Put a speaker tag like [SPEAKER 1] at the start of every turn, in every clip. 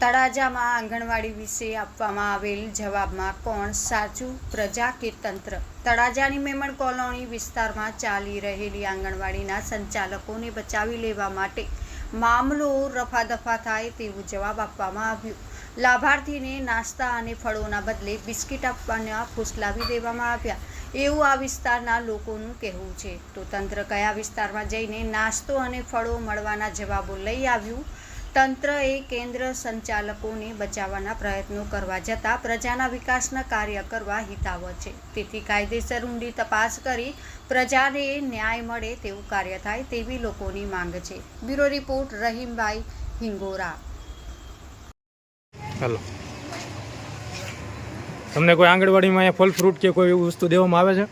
[SPEAKER 1] તળાજામાં આંગણવાડી વિશે આપવામાં આવેલ જવાબમાં કોણ સાચું પ્રજા કે તંત્ર? તળાજાની મેમણ કોલોની વિસ્તારમાં ચાલી રહેલી આંગણવાડીના સંચાલકોને બચાવી લેવા માટે મામલો રફાદફા થાય તેવો જવાબ આપવામાં આવ્યો. લાભાર્થીને નાસ્તા અને ફળોના બદલે બિસ્કિટ આપવાના ફૂસલાવી દેવામાં આવ્યા. એવું આ વિસ્તારના લોકોનું કહેવું છે. તો તંત્ર કયા વિસ્તારમાં જઈને નાસ્તો અને ફળો મળવાના જવાબો લઈ આવ્યું? તંત્રએ કેન્દ્ર સંચાલકોને બચાવવાના પ્રયત્નો કરવા જતાં પ્રજાના વિકાસના કાર્ય કરવા હિતાવ છે. તેથી કાયદેસર ઊંડી તપાસ કરી પ્રજાને ન્યાય મળે તેવું કાર્ય થાય તેવી લોકોની માંગ છે. Bureau report Rahimbhai Hingora.
[SPEAKER 2] Hello. તમને કોઈ આંગણવાડીમાં અહીંયા ફળ ફ્રૂટ કે કોઈ એવી વસ્તુ દેવામાં આવે છે?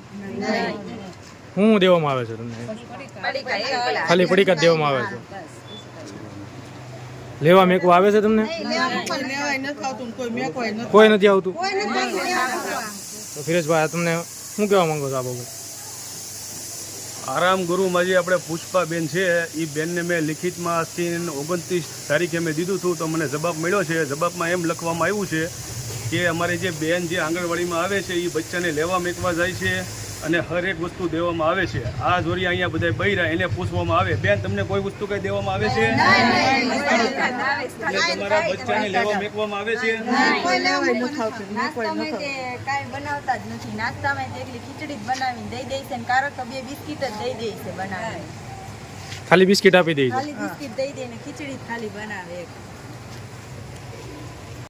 [SPEAKER 2] શું દેવામાં આવે છે તમને? ખાલી પડીકા દેવામાં આવે છે. લેવા મેકવા આવે છે તમને? કોઈ નથી. આવતું? તો ફિરોજભાઈ તમને શું કહેવા માંગો છો આ બાબત?
[SPEAKER 3] આરામ ગુરુમાં જે આપણે પુષ્પાબેન છે. એ બેનને મેં લિખિતમાં આજથી ઓગણત્રીસ તારીખે મેં દીધું હતું તો મને જવાબ મળ્યો છે. જવાબમાં એમ લખવામાં આવ્યું છે કે અમારે જે બેન જે આંગણવાડીમાં આવે છે એ બચ્ચાને લેવા મેકવા જાય છે. અને હરેક વસ્તુ દેવામાં આવે છે. આ જોરિયા અહીંયા બધા બૈરા એને પૂછવામાં આવે. બેન તમને કોઈ વસ્તુ કઈ દેવામાં આવે છે? એટલે તમારા બચ્ચાને લેવા મેકવામાં આવે છે?
[SPEAKER 4] કાંઈ બનાવતા જ નથી નાસ્તામાં એકલી ખીચડી જ બનાવીને દઈ દે છે કારણ કે બે બિસ્કિટ જ દઈ દે છે બનાવીને.
[SPEAKER 2] ખાલી બિસ્કિટ આપી દઈ છે.
[SPEAKER 4] ખાલી બિસ્કિટ દઈ દે ને ખીચડી જ ખાલી બનાવે એક.